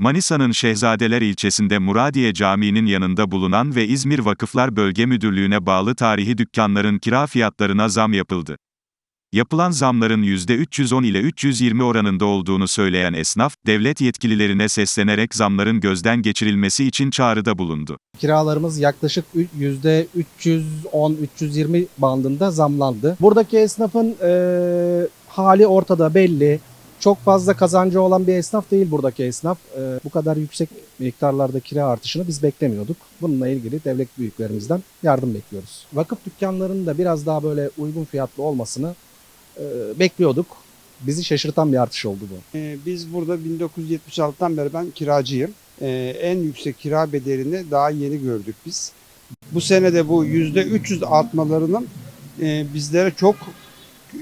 Manisa'nın Şehzadeler ilçesinde Muradiye Camii'nin yanında bulunan ve İzmir Vakıflar Bölge Müdürlüğü'ne bağlı tarihi dükkanların kira fiyatlarına zam yapıldı. Yapılan zamların %310 ile 320 oranında olduğunu söyleyen esnaf, devlet yetkililerine seslenerek zamların gözden geçirilmesi için çağrıda bulundu. Kiralarımız yaklaşık %310-320 bandında zamlandı. Buradaki esnafın e, hali ortada belli. Çok fazla kazancı olan bir esnaf değil buradaki esnaf. E, bu kadar yüksek miktarlarda kira artışını biz beklemiyorduk. Bununla ilgili devlet büyüklerimizden yardım bekliyoruz. Vakıf dükkanlarının da biraz daha böyle uygun fiyatlı olmasını e, bekliyorduk. Bizi şaşırtan bir artış oldu bu. Ee, Biz burada 1976'dan beri ben kiracıyım. Ee, En yüksek kira bedelini daha yeni gördük biz. Bu sene de bu %300 artmalarının e, bizlere çok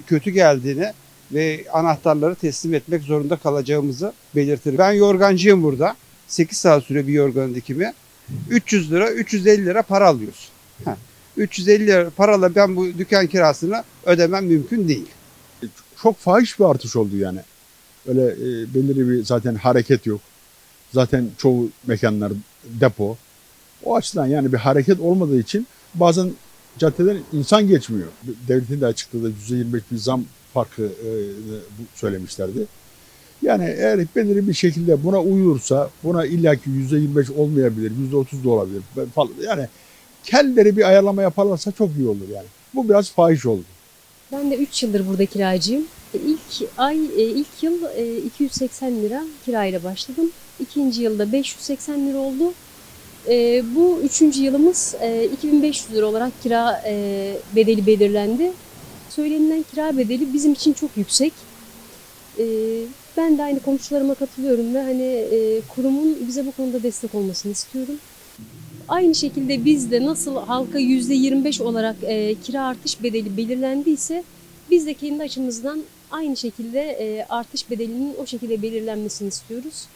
kötü geldiğini ve anahtarları teslim etmek zorunda kalacağımızı belirtir. Ben yorgancıyım burada. 8 saat sürüyor bir yorganın dikimi. 300 lira, 350 lira para alıyoruz. Heh. 350 lira parayla ben bu dükkan kirasını ödemem mümkün değil. çok fahiş bir artış oldu yani. Öyle e, belirli bir zaten hareket yok. Zaten çoğu mekanlar depo. O açıdan yani bir hareket olmadığı için bazen caddeden insan geçmiyor. Devletin de açıkladığı %25 bir zam farkı e, söylemişlerdi. Yani eğer belirli bir şekilde buna uyulursa buna illaki %25 olmayabilir, %30 da olabilir falan. Yani kendileri bir ayarlama yaparlarsa çok iyi olur yani. Bu biraz fahiş oldu. Ben de 3 yıldır burada kiracıyım. E, İlk ay, e, ilk yıl e, 280 lira kirayla başladım. İkinci yılda 580 lira oldu. Bu üçüncü yılımız e, 2500 lira olarak kira bedeli belirlendi. Söylenilen kira bedeli bizim için çok yüksek. E, Ben de aynı komşularıma katılıyorum ve hani e, kurumun bize bu konuda destek olmasını istiyorum. Aynı şekilde biz de nasıl halka %25 olarak e, kira artış bedeli belirlendiyse biz de kendi açımızdan aynı şekilde e, artış bedelinin o şekilde belirlenmesini istiyoruz.